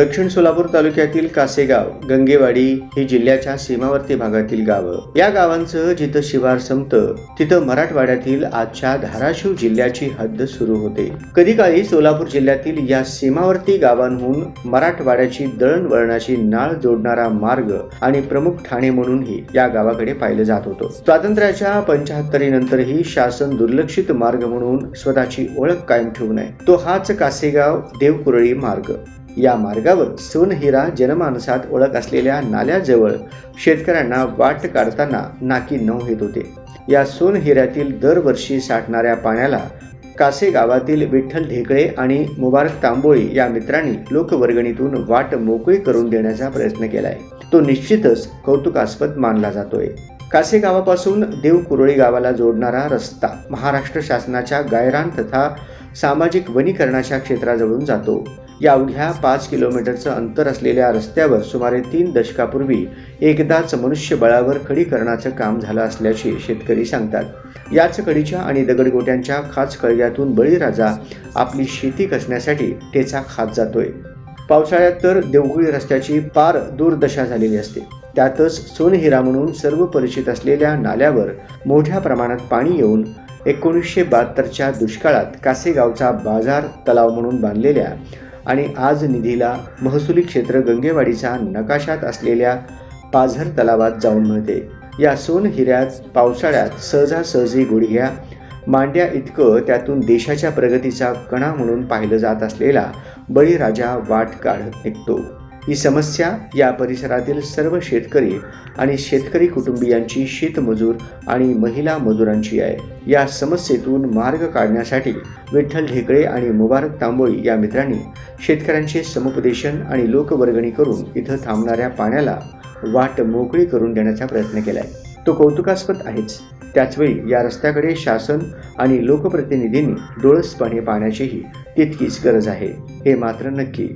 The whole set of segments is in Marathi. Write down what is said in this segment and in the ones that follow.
दक्षिण सोलापूर तालुक्यातील कासेगाव गंगेवाडी ही जिल्ह्याच्या सीमावर्ती भागातील गावं. या गावांचं जिथं शिवार संपतं तिथं मराठवाड्यातील आजच्या धाराशिव जिल्ह्याची हद्द सुरू होते. कधी काळी सोलापूर जिल्ह्यातील या सीमावर्ती गावांहून मराठवाड्याची दळणवळणाची नाळ जोडणारा मार्ग आणि प्रमुख ठाणे म्हणूनही या गावाकडे पाहिलं जात होतं. स्वातंत्र्याच्या पंचाहत्तरीनंतरही शासन दुर्लक्षित मार्ग म्हणून स्वतःची ओळख कायम ठेवू नये. तो हाच कासेगाव देवकुरळी मार्ग. या मार्गावर सोनहिरा जनमानसात ओळख असलेल्या नाल्याजवळ शेतकऱ्यांना वाट काढताना नाकी नऊ येत होते. या सोनहिऱ्यातील दरवर्षी साठणाऱ्या पाण्याला कासे गावातील विठ्ठल ढेकळे आणि मुबारक तांबोळी या मित्रांनी लोकवर्गणीतून वाट मोकळी करून देण्याचा प्रयत्न केलाय. तो निश्चितच कौतुकास्पद मानला जातोय. कासे गावापासून देवकुरळी गावाला जोडणारा रस्ता महाराष्ट्र शासनाच्या गायरान तथा सामाजिक वनीकरणाच्या क्षेत्राजवळून जातो. या अवघ्या पाच किलोमीटरचं अंतर असलेल्या रस्त्यावर सुमारे तीन दशकापूर्वी एकदाच मनुष्यबळावर खडीकरणाचं काम झालं असल्याचे शेतकरी सांगतात. याच कडीच्या आणि दगडगोट्यांच्या खाच कळग्यातून बळीराजा आपली शेती कसण्यासाठी टेचा खात जातोय. पावसाळ्यात तर देवगुळी रस्त्याची पार दुर्दशा झालेली असते. त्यातच सोनहिरा म्हणून सर्व परिचित असलेल्या नाल्यावर मोठ्या प्रमाणात पाणी येऊन एकोणीसशे बहात्तरच्या दुष्काळात कासेगावचा बाजार तलाव म्हणून बांधलेल्या आणि आज निधीला महसुली क्षेत्र गंगेवाडीचा नकाशात असलेल्या पाझर तलावात जाऊन मिळते. या सोन हिऱ्यात पावसाळ्यात सहजासहजी गुडघ्या मांड्या इतकं त्यातून देशाच्या प्रगतीचा कणा म्हणून पाहिलं जात असलेला बळीराजा वाट काढत निघतो. ही समस्या या परिसरातील सर्व शेतकरी आणि शेतकरी कुटुंबियांची शेतमजूर आणि महिला मजुरांची आहे. या समस्येतून मार्ग काढण्यासाठी विठ्ठल ढेकळे आणि मुबारक तांबोळी या मित्रांनी शेतकऱ्यांचे समुपदेशन आणि लोकवर्गणी करून इथं थांबणाऱ्या पाण्याला वाट मोकळी करून देण्याचा प्रयत्न केलाय. तो कौतुकास्पद आहेच. त्याचवेळी या रस्त्याकडे शासन आणि लोकप्रतिनिधींनी डोळसपणे पाहण्याचीही तितकीच गरज आहे. हे मात्र नक्की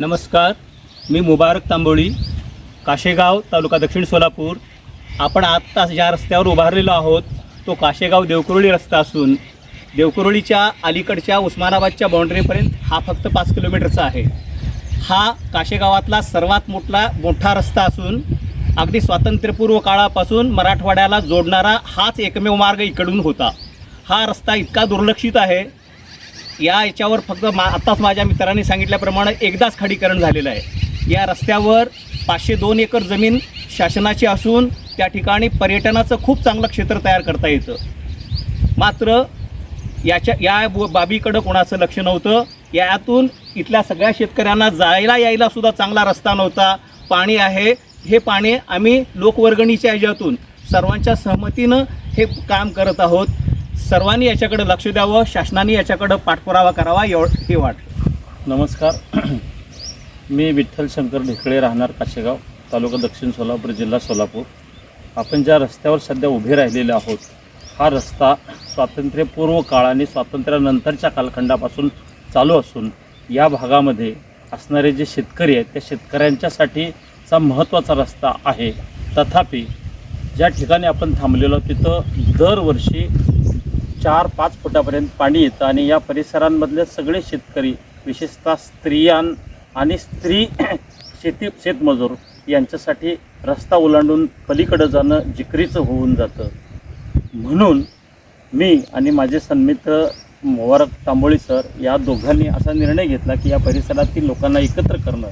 नमस्कार मी मुबारक तांबोळी काशेगाव तालुका दक्षिण सोलापूर. आपण आत्ता ज्या रस्त्यावर उभारलेलो आहोत तो काशेगाव देवकुरळी रस्ता असून देवकुरळीच्या अलीकडच्या उस्मानाबादच्या बाउंड्रीपर्यंत हा फक्त पाच किलोमीटरचा आहे. हा काशेगावातला सर्वात मोठा मोठा रस्ता असून अगदी स्वातंत्र्यपूर्व काळापासून मराठवाड्याला जोडणारा हाच एकमेव मार्ग इकडून होता. हा रस्ता इतका दुर्लक्षित आहे या याच्यावर फक्त मा आत्ताच माझ्या मित्रांनी सांगितल्याप्रमाणे एकदाच खडीकरण झालेलं आहे. या रस्त्यावर पाचशे दोन एकर जमीन शासनाची असून त्या ठिकाणी पर्यटनाचं खूप चांगलं क्षेत्र तयार करता येतं. मात्र याच्या या बाबीकडं कोणाचं लक्ष नव्हतं. यातून इथल्या सगळ्या शेतकऱ्यांना जायला यायला सुद्धा चांगला रस्ता नव्हता. पाणी आहे. हे पाणी आम्ही लोकवर्गणीच्या ह्याच्यातून सर्वांच्या सहमतीनं हे काम करत आहोत. सर्वांनी याच्याकडे लक्ष द्यावं शासनाने याच्याकडं पाठपुरावा करावा एव हे वाट. नमस्कार. मी विठ्ठल शंकर ढेकळे राहणार काशेगाव तालुका दक्षिण सोलापूर जिल्हा सोलापूर. आपण ज्या रस्त्यावर सध्या उभे राहिलेले आहोत हा रस्ता स्वातंत्र्यपूर्व काळ आणि स्वातंत्र्यानंतरच्या कालखंडापासून चालू असून या भागामध्ये असणारे जे शेतकरी आहेत त्या शेतकऱ्यांच्यासाठीचा महत्त्वाचा रस्ता आहे. तथापि ज्या ठिकाणी आपण थांबलेलो तिथं दरवर्षी चार पाच फुटापर्यंत पाणी येतं आणि या परिसरांमधले सगळे शेतकरी विशेषतः स्त्रियां आणि स्त्री शेती शेतमजूर यांच्यासाठी रस्ता ओलांडून पलीकडं जाणं जिकरीचं होऊन जातं. म्हणून मी आणि माझे सन्मित्र मुबारक तांबोळी सर या दोघांनी असा निर्णय घेतला की या परिसरातील लोकांना एकत्र करणं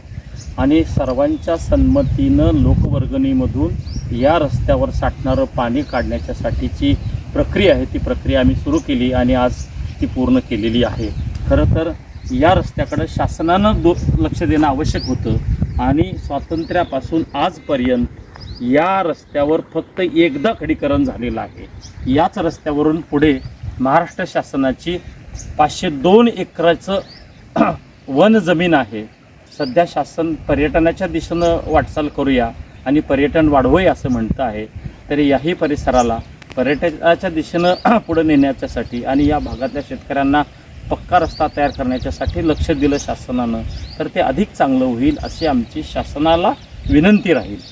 आणि सर्वांच्या संमतीनं लोकवर्गणीमधून या रस्त्यावर साठणारं पाणी काढण्याच्यासाठीची प्रक्रिया आहे ती प्रक्रिया आम्ही सुरू केली आणि आज ती पूर्ण केलेली आहे. खरं तर या रस्त्याकडं शासनानं दो लक्ष देणं आवश्यक होतं आणि स्वातंत्र्यापासून आजपर्यंत या रस्त्यावर फक्त एकदा खडीकरण झालेलं आहे. याच रस्त्यावरून पुढे महाराष्ट्र शासनाची पाचशे दोन एकराचं वन जमीन आहे. सध्या शासन पर्यटनाच्या दिशेनं वाटचाल करूया आणि पर्यटन वाढवूया असं म्हणतं आहे. तरी याही परिसराला पर्यटनाच्या दिशेनं पुढे नेण्याच्यासाठी आणि या भागातल्या शेतकऱ्यांना पक्का रस्ता तयार करण्याच्यासाठी लक्ष दिलं शासनानं तर ते अधिक चांगलं होईल अशी आमची शासनाला विनंती राहील.